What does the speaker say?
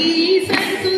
ఈ సంతు